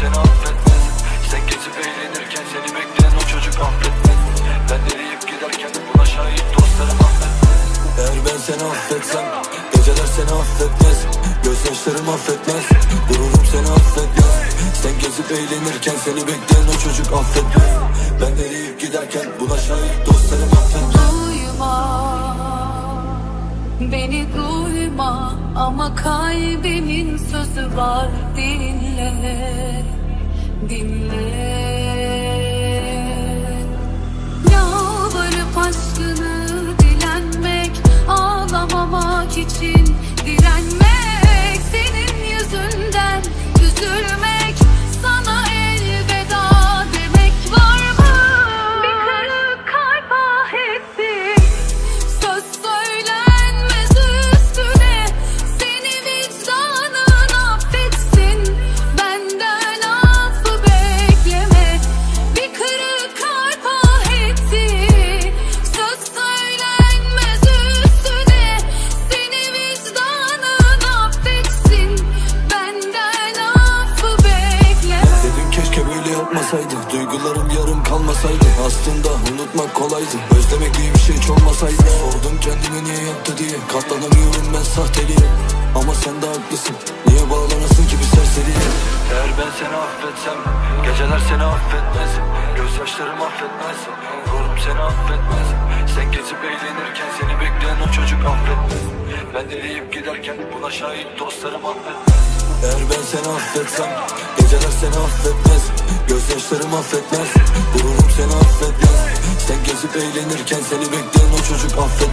seni affetmez. Sen gezip eğlenirken Seni bekleyen o çocuk affetmez. Ben eriyip giderken Buna şahit dostlarım affetmez. Eğer ben seni affetsem Geceler seni affetmez. Gözyaşlarım affetmez Gururum seni affetmez. Sen gezip eğlenirken Seni bekleyen o çocuk affetmez. Ben eriyip giderken Buna şahit dostlarım affetmez. Duyma Beni duyma ama kalbimin sözü var dinle dinle Yalvarıp aşkını dilenmek ağlamamak için böyle yapmasaydı Duygularım yarım kalmasaydı. Aslında unutmak kolaydı. Özlemek diye bir şey hiç olmasaydı. Sordum kendime niye yaptı diye. Katlanamıyorum ben sahteliğe. Ama sen de haklısın. Niye bağlanasın ki bir serseriye? Eğer ben seni affetsem Geceler seni affetmez. Gözyaşlarım affetmez. Ruhum seni affetmez. Sen gezip eğlenirken Seni bekleyen o çocuk affetmez. Ben eriyip giderken Buna şahit dostlarım affetmez eğer ben seni affetsem Geceler seni affetmez Gözyaşlarım affetmez Gururum seni affetmez. Sen gezip eğlenirken Seni bekleyen o çocuk affetmez